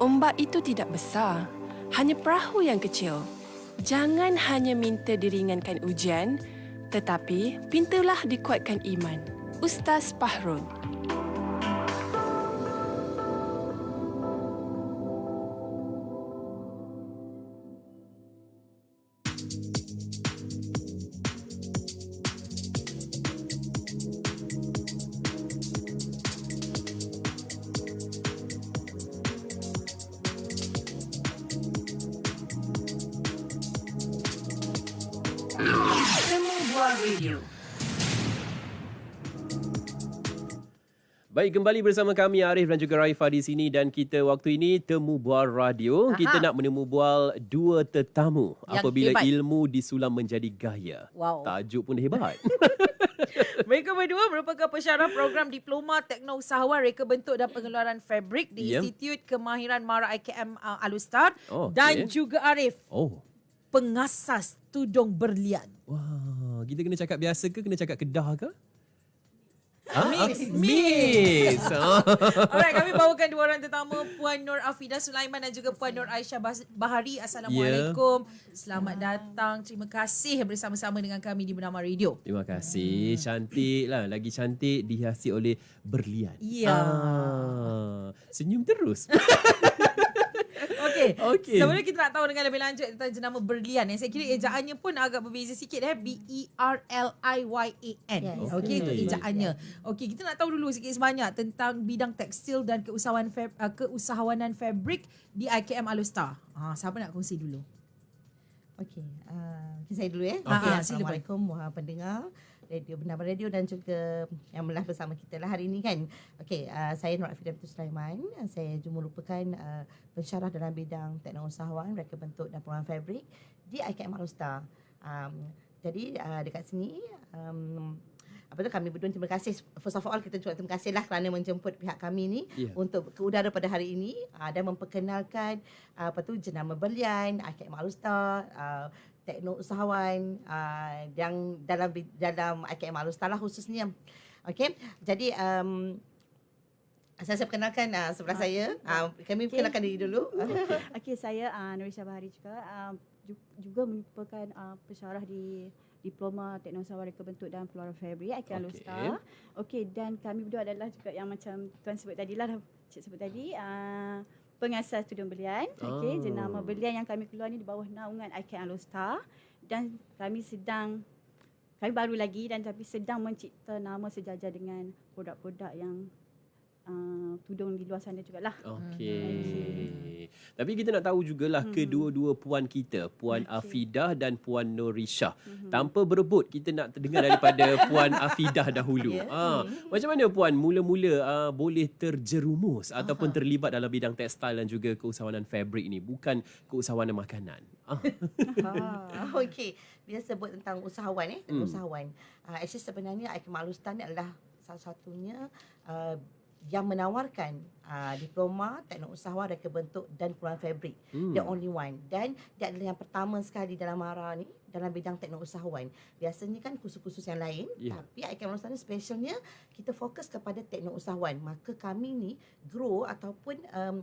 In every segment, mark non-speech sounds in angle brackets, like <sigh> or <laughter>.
Ombak itu tidak besar, hanya perahu yang kecil. Jangan hanya minta diringankan ujian, tetapi pintalah dikuatkan iman. Ustaz Pahrul. Baik, kembali bersama kami Arif dan juga Raifa di sini dan kita waktu ini temu bual radio. Aha. Kita nak menemu bual dua tetamu Yang apabila hebat. ilmu disulam menjadi gaya. Wow. Tajuk pun hebat. <laughs> <laughs> Mereka berdua merupakan pensyarah program Diploma Tekno Usahawan Reka Bentuk dan Pengeluaran Fabrik di Ya. Institut Kemahiran Mara IKM uh, Alustar Oh, dan juga Arif oh. pengasas tudung berlian. Wah, kita kena cakap biasa ke kena cakap kedah ke? Mix. ah, Mix. <laughs> Ah. Alright, kami bawakan dua orang tetamu Puan Nur Afida Sulaiman dan juga Puan Nur Aisyah Bahari. Assalamualaikum. Selamat datang. Terima kasih bersama-sama dengan kami di Bernama Radio. Terima kasih. Cantik lah. Lagi cantik dihiasi oleh berlian. Ya. Ah, senyum terus. <laughs> Okey. Okey. Sebelum kita nak tahu dengan lebih lanjut tentang jenama berlian yang saya kira ejaannya pun agak berbeza sikit eh B E R L I Y A N. Yes. Okey itu Okey. ejaannya. Okey kita nak tahu dulu sikit sebanyak tentang bidang tekstil dan keusahawan fab, uh, keusahawanan fabrik di IKM Alustar. Ha siapa nak kongsi dulu? Okey, uh, okay, saya dulu ya. Ah, Okey, ah, Assalamualaikum uh, pendengar radio Bernama Radio dan juga yang melah bersama kita lah hari ini kan. Okey, uh, saya Nur Afidah Bintu Sulaiman. Uh, Saya juga merupakan uh, pensyarah dalam bidang teknologi usahawan, reka bentuk dan pengeluaran fabrik di IKM Alustar. Um, jadi uh, dekat sini um, apa tu kami berdua terima kasih first of all kita juga terima kasih lah kerana menjemput pihak kami ni Ya. untuk ke udara pada hari ini uh, dan memperkenalkan uh, apa tu jenama berlian IKM Alustar uh, tekno usahawan uh, yang dalam dalam IKM Alustar lah khususnya okey jadi um, saya, saya perkenalkan uh, sebelah saya uh, kami Okey. perkenalkan diri dulu <laughs> <laughs> Okey, saya uh, Nurisha Bahari juga uh, ju- juga merupakan uh, pensyarah di Diploma Teknologi Usahawan Reka Bentuk dan Pengeluaran Fabrik IKM Okey. Alustar. Okey, dan kami berdua adalah juga yang macam tuan sebut tadi lah, cik sebut tadi, uh, pengasas tudung belian. Okey, Oh. jenama belian yang kami keluar ni di bawah naungan IKM Alustar dan kami sedang kami baru lagi dan tapi sedang mencipta nama sejajar dengan produk-produk yang uh, tudung di luar sana jugalah. Okey. Tapi kita nak tahu jugalah Hmm. kedua-dua puan kita, Puan Okey. Afidah dan Puan Norisha. Mhm. Tanpa berebut, kita nak terdengar daripada <laughs> Puan Afidah dahulu. Ya. Ah, macam mana Puan mula-mula ah, boleh terjerumus ataupun terlibat dalam bidang tekstil dan juga keusahawanan fabrik ni, bukan keusahawanan makanan. Ah. Ah, okey. Bila sebut tentang usahawan eh, Hmm. hmm. usahawan. Uh, actually sebenarnya IKM Alustan ni adalah salah satunya uh, yang menawarkan uh, diploma teknik usahawan reka bentuk dan pengeluaran fabrik. Hmm. The only one. Dan dia adalah yang pertama sekali dalam MARA ni dalam bidang teknik usahawan. Biasanya kan kursus-kursus yang lain, Ya. tapi IKM ni specialnya kita fokus kepada teknik usahawan. Maka kami ni grow ataupun um,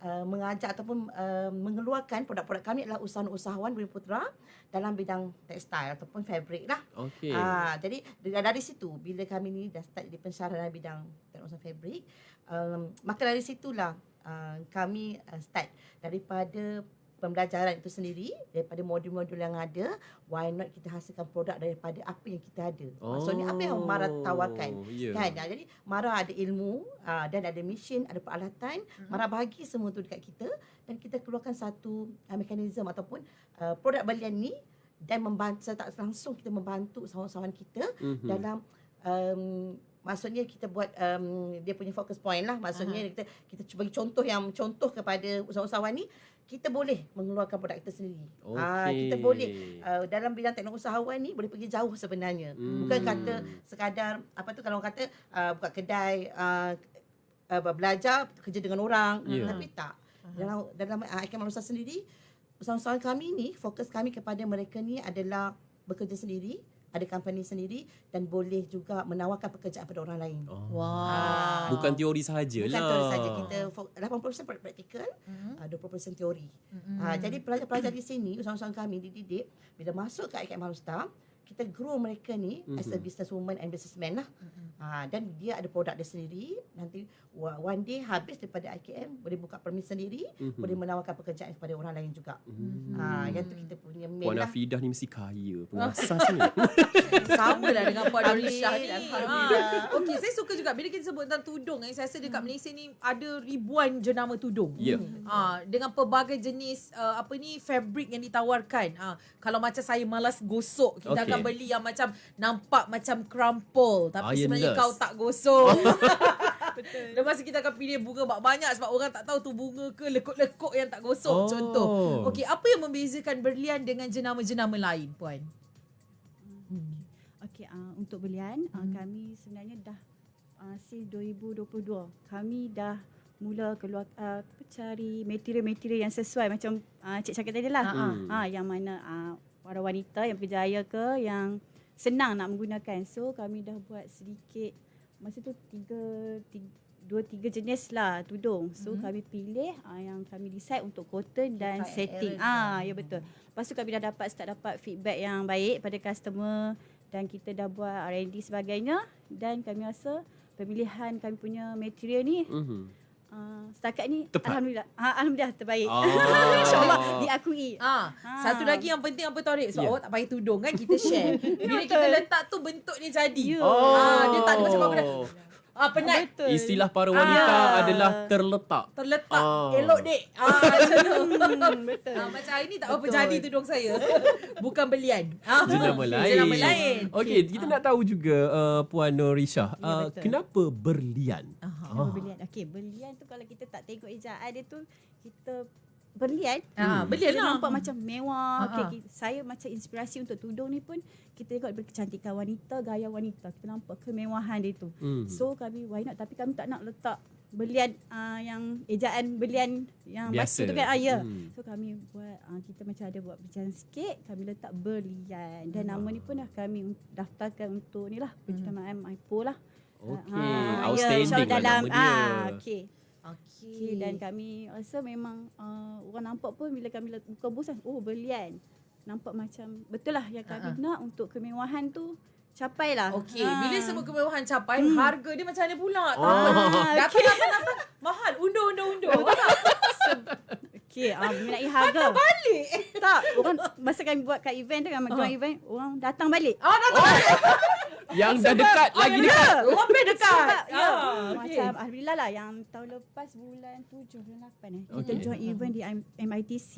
uh, mengajar ataupun uh, mengeluarkan produk-produk kami adalah usahawan-usahawan Bumi Putra dalam bidang tekstil ataupun fabrik lah. Okey. Ah, jadi dari, dari situ bila kami ni dah start di pensyarah dalam bidang teknologi fabrik, um, maka dari situlah uh, kami uh, start daripada pembelajaran itu sendiri daripada modul-modul yang ada why not kita hasilkan produk daripada apa yang kita ada? Maksudnya apa yang Mara tawarkan? ya. kan? Ah, jadi Mara ada ilmu uh, dan ada mesin ada peralatan. Mara bahagi semua tu dekat kita dan kita keluarkan satu uh, mekanisme ataupun uh, produk belian ni dan membantu tak langsung kita membantu usahawan-usahawan kita Mhm. dalam um, maksudnya kita buat um, dia punya focus point lah. Maksudnya kita kita cuba bagi contoh yang contoh kepada usahawan-usahawan ni kita boleh mengeluarkan produk kita sendiri. Ah kita Okey. boleh uh, dalam bidang teknologi usahawan ni boleh pergi jauh sebenarnya. Hmm. Bukan kata sekadar apa tu kalau orang kata uh, buka kedai uh, uh, belajar kerja dengan orang Ya. tapi tak. Dalam dalam uh, IKM Manusia sendiri usahawan kami ni fokus kami kepada mereka ni adalah bekerja sendiri, ada company sendiri dan boleh juga menawarkan pekerjaan pada orang lain. Oh. Wow. Bukan teori sahaja Bukan lah. terus saja kita fo- dalam 80% praktikal, Mhm. uh, 20% teori. Uh, jadi pelajar-pelajar di sini, usahawan-usahawan kami dididik bila masuk ke IKM Halustar, kita grow mereka ni mm-hmm. as a businesswoman and businessman lah. Mm-hmm. Uh, dan dia ada produk dia sendiri. Nanti one day habis daripada IKM boleh buka permis sendiri, mm-hmm. boleh menawarkan pekerjaan kepada orang lain juga. Mm-hmm. Uh, yang tu kita punya main Puan lah. Afidah ni mesti kaya <laughs> pengasas ni. <laughs> Sama lah dengan Puan Amin, Norisha ni. Ha. Okey, saya suka juga bila kita sebut tentang tudung. Eh, saya rasa dekat Malaysia ni ada ribuan jenama tudung. Ya. Ha, dengan pelbagai jenis uh, apa ni fabric yang ditawarkan. Ha, kalau macam saya malas gosok, kita Okey. Akan beli yang macam nampak macam crumple tapi Ironless. sebenarnya kau tak gosok. <laughs> Betul. Lepas tu kita akan pilih bunga banyak sebab orang tak tahu tu bunga ke lekuk-lekuk yang tak gosok Oh. contoh. Okey, apa yang membezakan berlian dengan jenama-jenama lain, puan? Okey, uh, untuk belian uh, kami sebenarnya dah uh, since 2022 kami dah mula keluar uh, cari material-material yang sesuai macam uh, cik cakap tadi lah. Ha, ha. Ha, yang mana uh, para wanita yang berjaya ke yang senang nak menggunakan. So kami dah buat sedikit masa tu tiga, tiga dua tiga jenis lah tudung. So mm-hmm. kami pilih uh, yang kami decide untuk cotton dan setting. Ah ya betul. Lepas tu kami dah dapat start dapat feedback yang baik pada customer dan kita dah buat R&D sebagainya dan kami rasa pemilihan kami punya material ni Mhm. Uh, setakat ni Tepat. alhamdulillah ha, alhamdulillah terbaik. Ah. <laughs> InsyaAllah diakui. Ah, Ha. satu lagi yang penting apa Tarik? Sebab Ya. awak tak pakai tudung kan kita share. <laughs> Bila kita letak tu bentuk dia jadi. Ya. Oh. Ah, dia tak ada macam apa dah. Ah, penat. Betul. Istilah para wanita Ah. adalah terletak. Terletak Ah. elok dek. Ah, macam tu. <laughs> Hmm, betul. Ah, macam hari ni tak apa Betul. jadi tudung saya. Bukan belian. Ah, Jenama lain. Jenama lain. Okey, kita nak tahu juga uh, Puan Norisha, Ya, uh, betul. kenapa berlian? Kenapa berlian? Okey, berlian tu kalau kita tak tengok ejaan dia tu kita berlian Ah, berlian dia lah. nampak macam mewah. Ah, Okey, ah. ki- saya macam inspirasi untuk tudung ni pun kita tengok daripada kecantikan wanita, gaya wanita. Kita nampak kemewahan dia tu. Hmm. So kami why not tapi kami tak nak letak berlian uh, yang ejaan berlian yang Biasa. tu kan ah ya. Hmm. So kami buat uh, kita macam ada buat berjalan sikit, kami letak berlian dan nama ni pun dah kami daftarkan untuk ni lah penceramah MIPO lah. Okey, Ah, outstanding insyaAllah lah dalam, nama dia. Ah, okey. Okey. Okay, dan kami rasa memang uh, orang nampak pun bila kami buka kan, oh berlian. Nampak macam betul lah yang kami Ha-ha. nak untuk kemewahan tu capai lah. Okey, Ha. bila semua kemewahan capai, harga dia macam mana pula? Tak Oh. apa. Ah, Dapat, dapat, dapat. Mahal. Undur, undur, undur. Okey, ah, mengenai <laughs> harga. balik. Tak, orang masa kami buat kat event tu, kami Ha. uh. event, orang datang balik. Ah, datang. <laughs> Yang dah dekat lagi dekat. Lebih dekat. Sebab, ya, Ah, macam Alhamdulillah lah yang tahun lepas bulan 7, bulan 8 eh. Kita join event di MITC.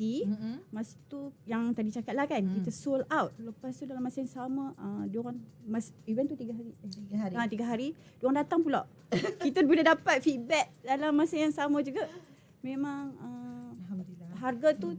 Masa tu yang tadi cakap lah kan, Hmm. kita sold out. Lepas tu dalam masa yang sama, uh, diorang, mas, event tu tiga hari. Eh, Tiga hari. Ha, tiga hari. Diorang datang pula. <laughs> kita bila dapat feedback dalam masa yang sama juga, memang uh, Alhamdulillah. harga tu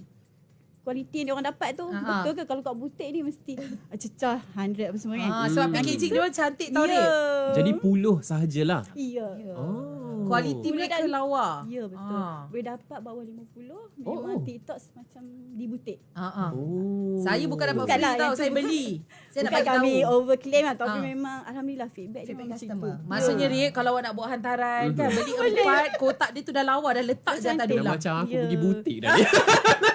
kualiti yang diorang dapat tu Ha, ha. betul ke kalau kat butik ni mesti ah, cecah 100 apa semua kan. Ah, sebab Hmm. packaging dia orang cantik tau Ya. Rik. Jadi puluh sahajalah. Ya. Oh. Kualiti Boleh mereka dan- lawa. Ya betul. Ah. Boleh dapat bawah 50 memang Oh. TikTok macam di butik. Ah, ah. Oh. Saya bukan dapat Bukanlah free tau, yang tu saya beli. <laughs> Saya nak Bukan bagi kami tahu. overclaim lah tapi Ah. memang alhamdulillah feedback, Feedback memang macam customer. tu. Maksudnya Rik, kalau awak nak buat hantaran kan, beli empat, kotak dia tu dah lawa, dah letak je atas. Dah dulang. macam aku Ya. pergi butik dah. <laughs>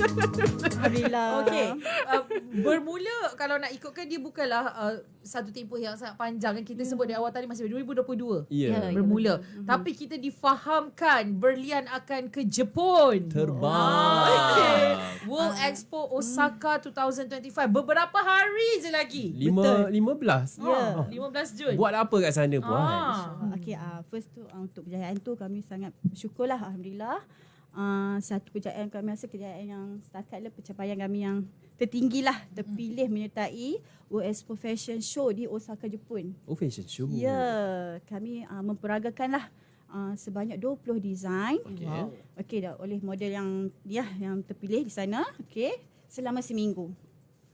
Alhamdulillah. Okey, uh, bermula kalau nak ikutkan dia bukanlah uh, satu tempoh yang sangat panjang kan kita sebut di awal tadi masih 2022. Ya. Ya. Bermula. Tapi kita difahamkan berlian akan ke Jepun. Terbang. okay. World Expo Osaka 2025. Beberapa hari je lagi. Lima, lima belas. Ya. Ah, 15 Jun. Buat apa kat sana puan? Ah. Okey, uh, first tu uh, untuk kejayaan tu kami sangat bersyukurlah alhamdulillah. Uh, satu kejayaan kami rasa kejayaan yang setakat lah pencapaian kami yang tertinggi lah terpilih menyertai Expo Fashion Show di Osaka Jepun. Oh fashion show. Ya, kami uh, memperagakan lah uh, sebanyak 20 design. Okay. Wow. Okey dah oleh model yang ya yang terpilih di sana. Okey, selama seminggu.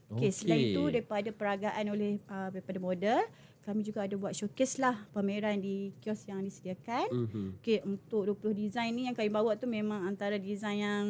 Okey, selain itu daripada peragaan oleh uh, daripada model, kami juga ada buat showcase lah pameran di kios yang disediakan. Mhm. Okey, untuk 20 design ni yang kami bawa tu memang antara design yang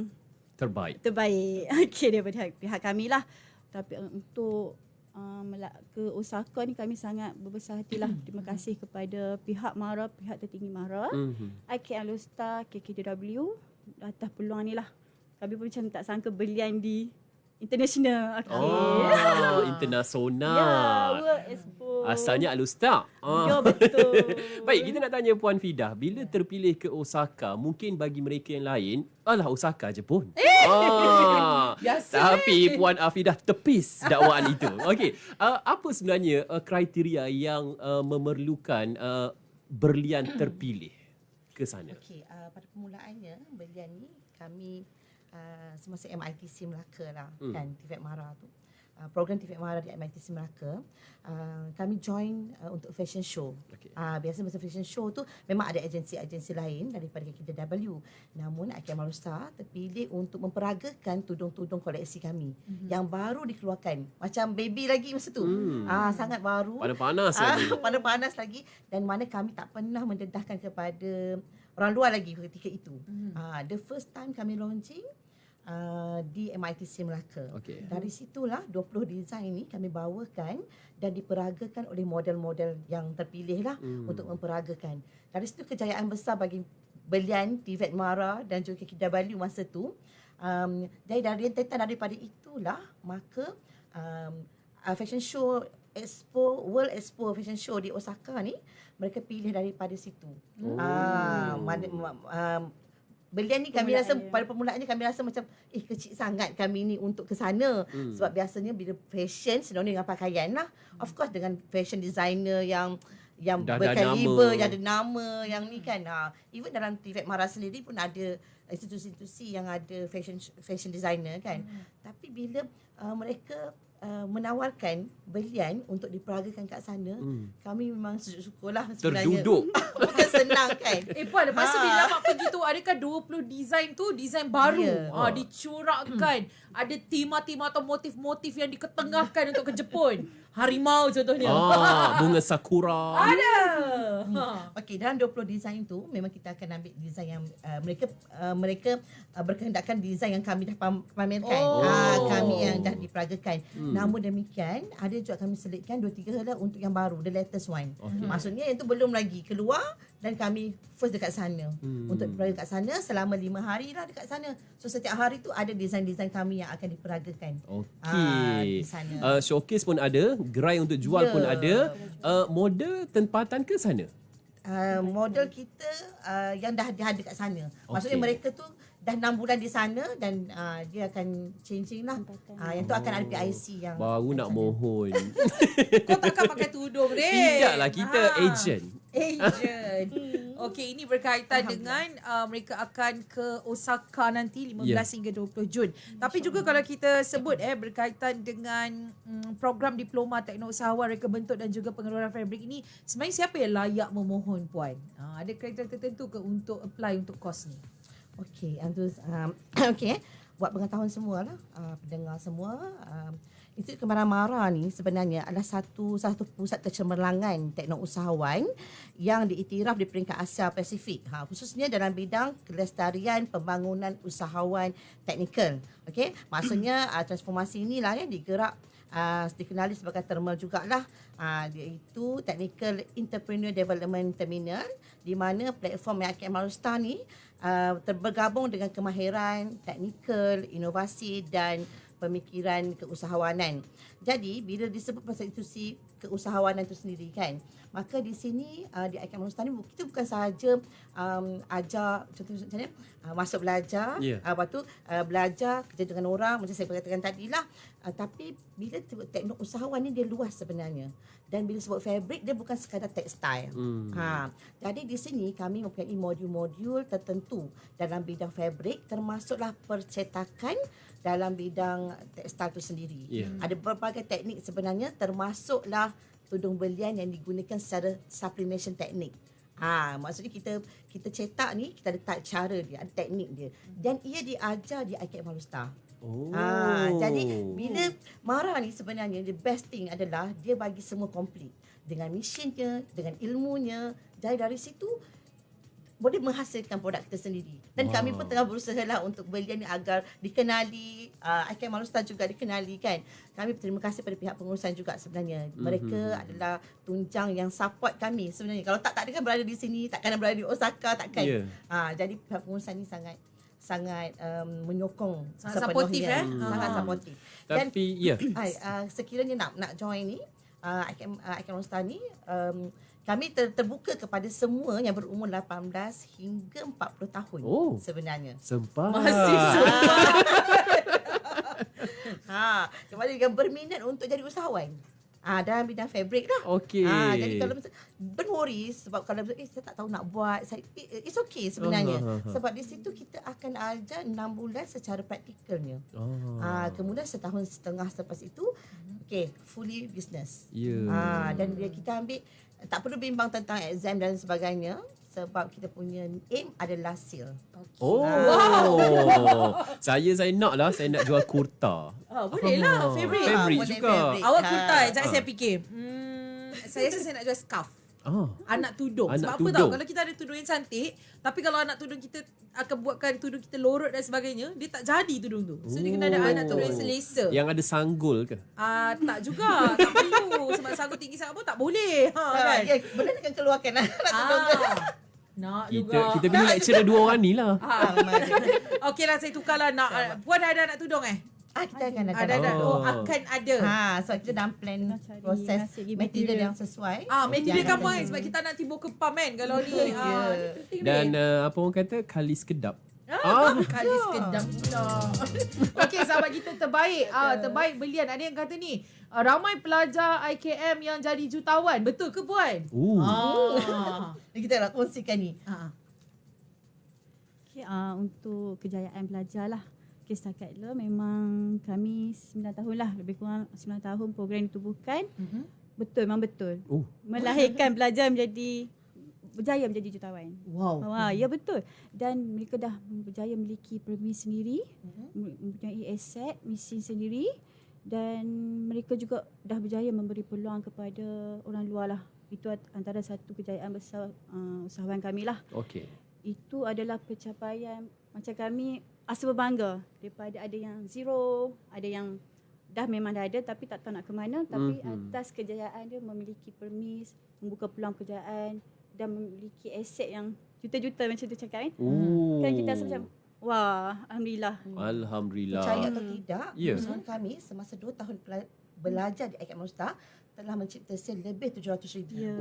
Terbaik. terbaik. <laughs> Okey daripada pihak, kami lah. Tapi uh, untuk uh, ke Osaka ni kami sangat berbesar hatilah. Terima kasih kepada pihak MARA, pihak tertinggi MARA, Mhm. IKN Alostar, KKDW atas peluang ni lah. Kami pun macam tak sangka belian di international. Okay. Oh, <laughs> Ya, internasional. World Expo. Asalnya Alustar. Ya, Ah. betul. <laughs> Baik, kita nak tanya Puan Fidah, bila terpilih ke Osaka, mungkin bagi mereka yang lain, alah Osaka je pun. Ah. <laughs> Biasa, Tapi Puan Afidah tepis dakwaan itu. Okey, uh, apa sebenarnya uh, kriteria yang uh, memerlukan uh, berlian terpilih ke sana? Okey, uh, pada permulaannya belian ni kami uh, semasa MITC Melaka lah Hmm. hmm. kan TVET Mara tu. Uh, program TVET Mara di MITC Melaka, uh, kami join uh, untuk fashion show. Okey. Uh, biasa masa fashion show tu memang ada agensi-agensi lain daripada KKW. Namun IKM Malusta terpilih untuk memperagakan tudung-tudung koleksi kami mm-hmm. yang baru dikeluarkan. Macam baby lagi masa tu. Hmm. Ah sangat baru. Panas-panas Ah, lagi. <laughs> panas-panas lagi dan mana kami tak pernah mendedahkan kepada orang luar lagi ketika itu. Mhm. Ah, the first time kami launching uh, di MITC Melaka. Okey. Dari situlah 20 desain ni kami bawakan dan diperagakan oleh model-model yang terpilih lah Hmm. untuk memperagakan. Dari situ kejayaan besar bagi belian Tivet Mara dan juga KKW masa tu. Um, dari dari rentetan daripada itulah maka um, uh, fashion show Expo World Expo Fashion Show di Osaka ni mereka pilih daripada situ. Oh. Ah, mana um, belian ni kami rasa Permulaannya. pada permulaannya kami rasa macam eh kecil sangat kami ni untuk ke sana Hmm. sebab biasanya bila fashion sinonim dengan pakaian lah. Of course dengan fashion designer yang yang Dah berkaliber, nama. yang ada nama, yang ni kan. Ha, even dalam TVET Mara sendiri pun ada institusi-institusi yang ada fashion fashion designer kan. Hmm. Tapi bila uh, mereka uh, menawarkan belian untuk diperagakan kat sana, Hmm. kami memang sujud syukurlah sebenarnya. Terduduk. Bukan <laughs> senang kan. Eh Puan, lepas tu Ha. bila Mak pergi tu adakah 20 desain tu desain baru? Ya. Ha, dicorakkan. Ada tema-tema atau motif-motif yang diketengahkan untuk ke Jepun. Harimau contohnya. Ah, <laughs> bunga sakura. Ada. Ha. Okey, dalam 20 desain tu memang kita akan ambil desain yang uh, mereka uh, mereka uh, berkehendakkan desain yang kami dah pam- pamerkan. Oh. Ah, kami yang dah diperagakan. Hmm. Namun demikian, ada juga kami selitkan dua tiga lah untuk yang baru, the latest one. Okey. Maksudnya yang tu belum lagi keluar dan kami first dekat sana. Hmm. Untuk diperaga kat sana selama lima hari lah dekat sana. So setiap hari tu ada desain-desain kami yang akan diperagakan. Ah, Okey. di sana. Uh, showcase pun ada, gerai untuk jual Ya. pun ada. Uh, model tempatan ke sana? uh, model kita uh, yang dah dah ada kat sana. Maksudnya mereka tu dah 6 bulan di sana dan uh, dia akan changing lah. Uh, yang tu akan ada PIC yang Baru nak sana. mohon. <laughs> Kau takkan pakai tudung ni. Tidaklah, kita Ha. agent. Agent. Okey, ini berkaitan dengan uh, mereka akan ke Osaka nanti 15 Ya. hingga 20 Jun. Tapi juga kalau kita sebut eh berkaitan dengan mm, program diploma teknik usahawan reka bentuk dan juga pengeluaran fabrik ini, sebenarnya siapa yang layak memohon puan? Uh, ada kriteria tertentu ke untuk apply untuk kos ni? Okey, um, <coughs> okey eh. Buat pengetahuan semua lah, uh, pendengar semua. Um, Institut Kembaran Mara ni sebenarnya adalah satu satu pusat kecemerlangan teknik usahawan yang diiktiraf di peringkat Asia Pasifik. Ha, khususnya dalam bidang kelestarian pembangunan usahawan teknikal. Okey, maksudnya uh, <clears throat> transformasi inilah yang digerak uh, dikenali sebagai termal jugalah uh, iaitu Technical Entrepreneur Development Terminal di mana platform yang Akim Marusta ni uh, terbergabung dengan kemahiran teknikal, inovasi dan pemikiran keusahawanan. Jadi bila disebut pasal institusi keusahawanan itu sendiri kan, maka di sini uh, di Akim Marusta ni kita bukan sahaja um, ajar contoh macam uh, masuk belajar, Ya. uh, lepas tu uh, belajar kerja dengan orang macam saya katakan tadi lah. Uh, tapi bila tu- teknik usahawan ni dia luas sebenarnya. Dan bila sebut fabric dia bukan sekadar tekstil. Hmm. Ha, jadi di sini kami mempunyai modul-modul tertentu dalam bidang fabrik termasuklah percetakan dalam bidang tekstil itu sendiri. Ya. Ada berbagai teknik sebenarnya termasuklah tudung belian yang digunakan secara sublimation teknik. Ha, maksudnya kita kita cetak ni kita ada type cara dia, ada teknik dia. Dan ia diajar di IKEM Malusta. Oh. Ha, jadi bila Mara ni sebenarnya the best thing adalah dia bagi semua komplit dengan mesinnya, dengan ilmunya. Jadi dari situ boleh menghasilkan produk kita sendiri. Dan Wow. kami pun tengah berusaha lah untuk belian ni agar dikenali, uh, IKEM Malustar juga dikenali kan. Kami berterima kasih pada pihak pengurusan juga sebenarnya. Mereka Mhm. adalah tunjang yang support kami sebenarnya. Kalau tak tak ada kan berada di sini, takkan berada di Osaka, takkan. Ya. Ah, jadi pihak pengurusan ni sangat sangat um, menyokong Sangat supportive, sepenuhnya. eh? Sangat Ah. supportive. Dan Tapi ya. <coughs> Hai, uh, sekiranya nak nak join ni, uh, I can uh, I can Star ni um, kami ter, terbuka kepada semua yang berumur 18 hingga 40 tahun Oh. sebenarnya. Sempat. Mahasiswa. <laughs> ha, kepada yang berminat untuk jadi usahawan. Ah dalam bidang fabric lah. Okey. Ah jadi kalau misal- don't worry sebab kalau eh saya tak tahu nak buat saya it- it's okay sebenarnya. Ah. Sebab di situ kita akan ajar 6 bulan secara praktikalnya. Oh. Ah kemudian setahun setengah selepas itu okay fully business. Ya. Ah dan dia kita ambil tak perlu bimbang tentang exam dan sebagainya sebab kita punya aim adalah seal. Oh. <laughs> saya saya nak lah, saya nak jual kurta. Ah, boleh lah, Ah, fabric. Fabric Ah, boleh juga. fabric. Awak Ha. kurtai, sekejap Ha. saya fikir. Hmm, saya rasa saya nak jual scarf. Ah. Anak tudung. Anak Sebab apa tudung. tau? Kalau kita ada tudung yang cantik, tapi kalau anak tudung kita akan buatkan tudung kita lorot dan sebagainya, dia tak jadi tudung tu. So dia kena ada Oh. anak tudung yang selesa. Yang ada sanggul ke? Ah, tak juga. tak perlu. Sebab sanggup tinggi sangat pun tak boleh. Ha, Ah, kan? ya, benda ni akan keluarkan nak tudung tu. Ah, nak Kita juga. kita punya lecturer dua orang ni lah. Ah, Ah, ada. Okey lah saya tukarlah nak uh, puan dah ada anak tudung eh? Ah, kita akan ada. Ada ada. Oh. Oh, akan ada. Ha, sebab kita dalam plan Nak proses material material. yang sesuai. Ah, material kan sebab kita nak timbul kepam kan kalau ni. <laughs> Ya. Ah, Dan uh, apa orang kata kalis kedap. Ah, kali sekedap pula. <laughs> Okey, sahabat kita terbaik. Ah, terbaik belian. Ada yang kata ni, ah, ramai pelajar IKM yang jadi jutawan. Betul ke puan? Uh. Ah. <laughs> Ni kita nak kongsikan ni. Ah. Okay, uh, untuk kejayaan belajar lah. Okay, setakat lah memang kami 9 tahun lah. Lebih kurang 9 tahun program ditubuhkan. Mhm. Betul, memang betul. Oh. Melahirkan pelajar menjadi berjaya menjadi jutawan. Wow. Wah, ya betul. Dan mereka dah berjaya memiliki premis sendiri, Mhm. mempunyai aset, mesin sendiri dan mereka juga dah berjaya memberi peluang kepada orang luar lah. Itu antara satu kejayaan besar uh, usahawan kami lah. Okey. Itu adalah pencapaian macam kami asa berbangga daripada ada yang zero, ada yang dah memang dah ada tapi tak tahu nak ke mana tapi Mhm. atas kejayaan dia memiliki permis, membuka peluang pekerjaan dan memiliki aset yang juta-juta macam tu cakap kan. Oh. Kan kita rasa macam wah, alhamdulillah. Alhamdulillah. Percaya atau tidak, Ya. usahawan kami semasa 2 tahun pela- belajar di IKM Musta telah mencipta sale lebih 700 ribu. Ya.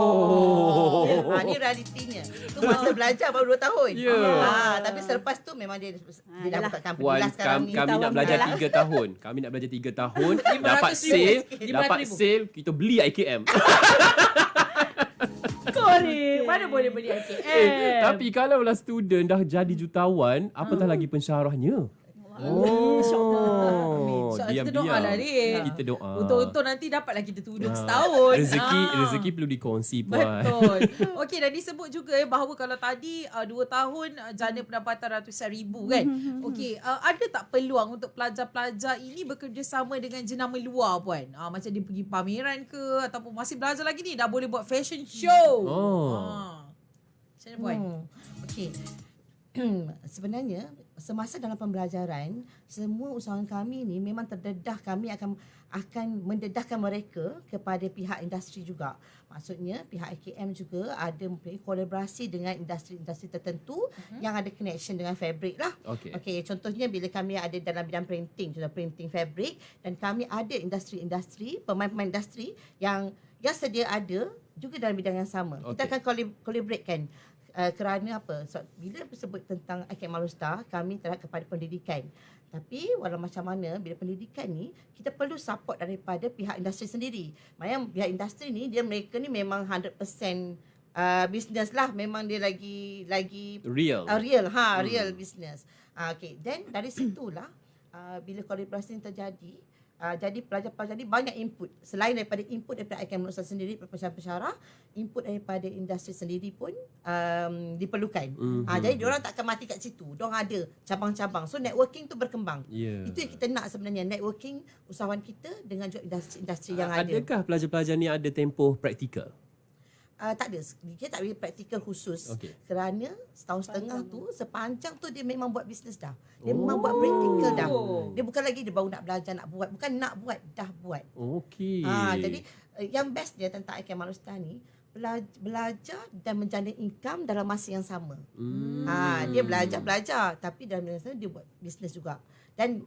Wow. Ha, ni realitinya. Itu masa belajar baru 2 tahun. Ya. Ha, tapi selepas tu memang dia, dia dah buka company Puan, lah sekarang kami, ni. kami nak belajar lah. tiga tahun. Kami nak belajar tiga tahun. 500 <laughs> dapat sale, 500 dapat sale, kita beli IKM. <laughs> Korek. Mana boleh beli IKM? Eh, tapi kalau lah student dah jadi jutawan, apatah Ah. lagi pensyarahnya? Oh, InsyaAllah. diam Kita doa lah, Dik. Kita doa. Untung-untung nanti dapatlah kita tudung Ah. setahun. Rezeki Ah. rezeki perlu dikongsi puan. Betul. <laughs> Okey dan disebut juga eh bahawa kalau tadi uh, dua tahun uh, jana pendapatan ratusan ribu kan. Okey, uh, ada tak peluang untuk pelajar-pelajar ini bekerjasama dengan jenama luar puan? Uh, macam dia pergi pameran ke ataupun masih belajar lagi ni dah boleh buat fashion show. Oh. Uh. Macam mana puan? Hmm. Okey. <clears throat> Sebenarnya semasa dalam pembelajaran semua usahawan kami ni memang terdedah kami akan akan mendedahkan mereka kepada pihak industri juga. Maksudnya pihak IKM juga ada mempunyai kolaborasi dengan industri-industri tertentu uh-huh. yang ada connection dengan fabric lah. Okey. Okey, contohnya bila kami ada dalam bidang printing, contoh printing fabric dan kami ada industri-industri, pemain-pemain industri yang yang sedia ada juga dalam bidang yang sama. Kita Okey. akan collab- collaboratekan uh, kerana apa? So, bila sebut tentang IKM Malustar, kami terhad kepada pendidikan. Tapi walau macam mana bila pendidikan ni kita perlu support daripada pihak industri sendiri. Maknanya pihak industri ni dia mereka ni memang 100% uh, business lah. Memang dia lagi lagi Real. Uh, real, ha, Hmm. real business. Uh, okay, then dari situlah uh, bila kolaborasi ini terjadi, uh, jadi pelajar-pelajar ni banyak input. Selain daripada input daripada IKM Manusia sendiri, pensyarah-pensyarah, input daripada industri sendiri pun um, diperlukan. Mhm. Uh, jadi diorang tak akan mati kat situ. Diorang ada cabang-cabang. So networking tu berkembang. Ya. Itu yang kita nak sebenarnya networking usahawan kita dengan juga industri-industri yang ada. Adakah pelajar-pelajar ni ada tempoh praktikal? Uh, tak ada. Dia tak ada praktikal khusus. Okey. Kerana setahun setengah tu, sepanjang tu dia memang buat bisnes dah. Dia Oh. memang buat praktikal dah. Oh. Dia bukan lagi dia baru nak belajar, nak buat. Bukan nak buat, dah buat. Okey. Ah, jadi uh, yang best dia tentang IKM Malustar ni, bela- belajar dan menjana income dalam masa yang sama. Hmm. Ha, dia belajar belajar tapi dalam masa sama dia buat bisnes juga. Dan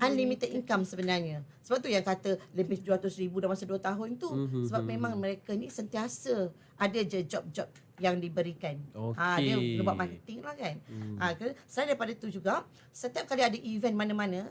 unlimited income sebenarnya. Sebab tu yang kata lebih 700 ribu dalam masa 2 tahun tu. Mhm, Sebab mhm. memang mereka ni sentiasa ada je job-job yang diberikan. Ha, dia dia buat marketing lah kan. Hmm. Ha, ke- selain daripada tu juga, setiap kali ada event mana-mana,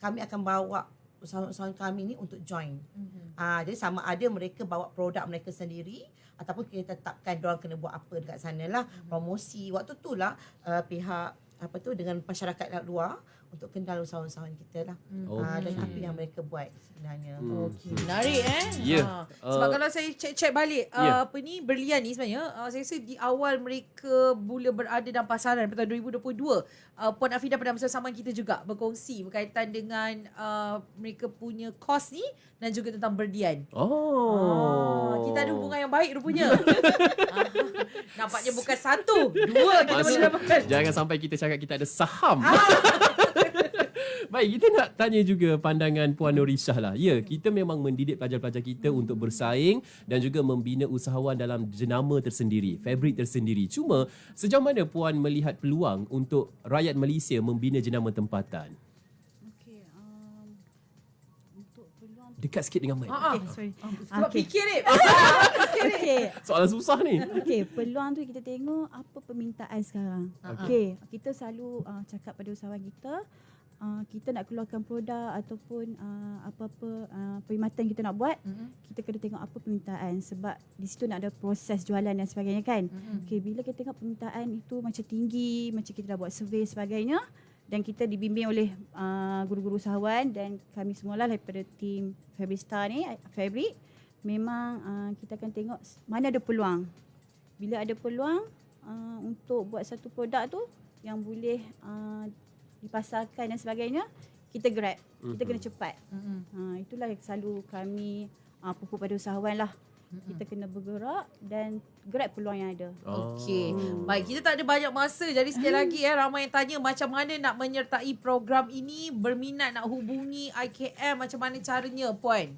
kami akan bawa usahawan-usahawan kami ni untuk join. Mhm. Ah, jadi sama ada mereka bawa produk mereka sendiri ataupun kita tetapkan diorang kena buat apa dekat sana lah. Promosi. Waktu tu lah uh, pihak apa tu dengan masyarakat luar untuk kenal usahawan-usahawan kita lah. Ah, dan Okey. apa yang mereka buat sebenarnya. Hmm. Okey, menarik eh. Ya. Ha. Sebab Uh, kalau saya cek-cek balik ya. uh, apa ni berlian ni sebenarnya uh, saya rasa di awal mereka mula berada dalam pasaran pada tahun 2022 uh, Puan Afida pernah bersama kita juga berkongsi berkaitan dengan uh, mereka punya kos ni dan juga tentang berlian. Oh. Ah, kita ada hubungan yang baik rupanya. Ah, <laughs> <laughs> Nampaknya bukan satu, dua kita Maksud- boleh dapatkan. Jangan sampai kita cakap kita ada saham. <laughs> Baik, kita nak tanya juga pandangan Puan Norisah lah. Ya, kita memang mendidik pelajar-pelajar kita untuk bersaing dan juga membina usahawan dalam jenama tersendiri, fabrik tersendiri. Cuma, sejauh mana Puan melihat peluang untuk rakyat Malaysia membina jenama tempatan? Okey, um, untuk peluang Dekat sikit dengan mic. Ah, ah. Okay, sorry. Sebab Okey. fikir ni. <laughs> Okey. Soalan susah ni. Okey, peluang tu kita tengok apa permintaan sekarang. Okey, kita selalu uh, cakap pada usahawan kita, uh, kita nak keluarkan produk ataupun uh, apa-apa uh, perkhidmatan kita nak buat, Mhm. kita kena tengok apa permintaan sebab di situ nak ada proses jualan dan sebagainya kan. Mhm. Okey, bila kita tengok permintaan itu macam tinggi, macam kita dah buat survey sebagainya dan kita dibimbing oleh uh, guru-guru usahawan dan kami semualah daripada tim Fabrista ni, Fabrik, memang uh, kita akan tengok mana ada peluang. Bila ada peluang uh, untuk buat satu produk tu yang boleh uh, dipasarkan dan sebagainya, kita grab. Kita kena cepat. Mhm. Ha, itulah yang selalu kami uh, pupuk pada usahawan lah. Kita kena bergerak dan grab peluang yang ada. Okey. Oh. Baik, kita tak ada banyak masa. Jadi sekali lagi eh ramai yang tanya macam mana nak menyertai program ini, berminat nak hubungi IKM, macam mana caranya, puan?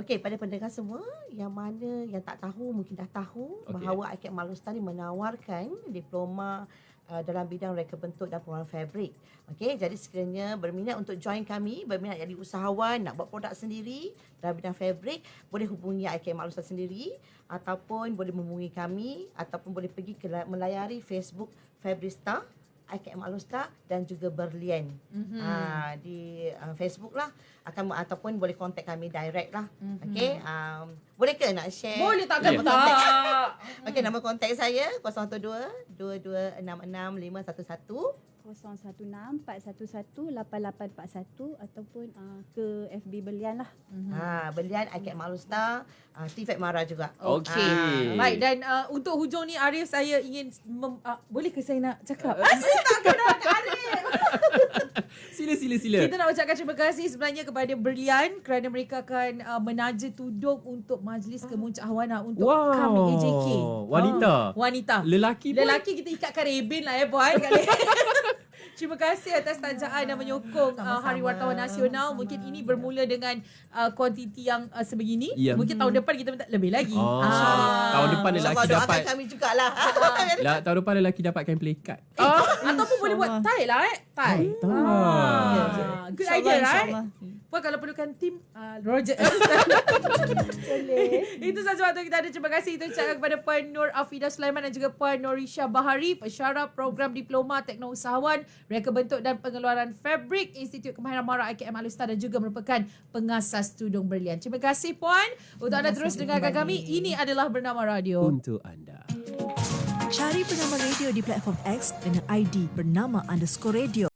Okey, pada pendengar semua yang mana yang tak tahu mungkin dah tahu Okey. okay. bahawa IKM Malustar ni menawarkan diploma uh, dalam bidang reka bentuk dan pengeluaran fabrik. Okey, jadi sekiranya berminat untuk join kami, berminat jadi usahawan, nak buat produk sendiri dalam bidang fabrik, boleh hubungi IKM Malustar sendiri ataupun boleh menghubungi kami ataupun boleh pergi ke la- melayari Facebook Fabrista IKM Alustar dan juga Berlian. Mhm. Ah di uh, Facebook lah akan ataupun boleh kontak kami direct lah. Mhm. Okey, um, boleh ke nak share? Boleh takkan Ya. tak? Okey, nama kontak saya 012 2266 511 016-411-8841 ataupun uh, ke FB Belian lah. Mhm. Ha, Berlian IKM Alustar, uh, Tifat Mara juga. Okey. Ah, Baik dan uh, untuk hujung ni Arif saya ingin mem, uh, boleh ke saya nak cakap? <laughs> <laughs> Sila, sila, sila. Kita nak ucapkan terima kasih sebenarnya kepada Berlian kerana mereka akan uh, menaja tudung untuk Majlis Kemuncak Hawana untuk Wow. kami AJK. Wanita. Ah, wanita. Lelaki pun. Lelaki kita ikatkan rebin lah eh <laughs> kat leher. Terima kasih atas tajaan dan menyokong uh. Hari Wartawan Nasional. Mungkin ini bermula dengan uh, kuantiti yang uh, sebegini. Ya. Mungkin tahun depan kita minta lebih lagi. Oh, Ah. <laughs> tahun depan lelaki dapat kami jugalah. lah, tahun depan lelaki dapatkan play card. Ataupun boleh buat tie lah eh. Tie. Oh, Ah. Good idea right? Puan kalau perlukan tim uh, Roger. <laughs> Itu sahaja waktu kita ada. Terima kasih kita ucapkan kepada Puan Nur Afida Sulaiman dan juga Puan Norisha Bahari, pensyarah program Diploma Tekno Usahawan, Reka Bentuk dan Pengeluaran Fabrik, Institut Kemahiran Mara IKM Alustar dan juga merupakan pengasas tudung berlian. Terima kasih Puan untuk anda terus dengarkan kami. Ini adalah Bernama Radio. Untuk anda. Cari Bernama Radio di platform X dengan ID Bernama underscore radio.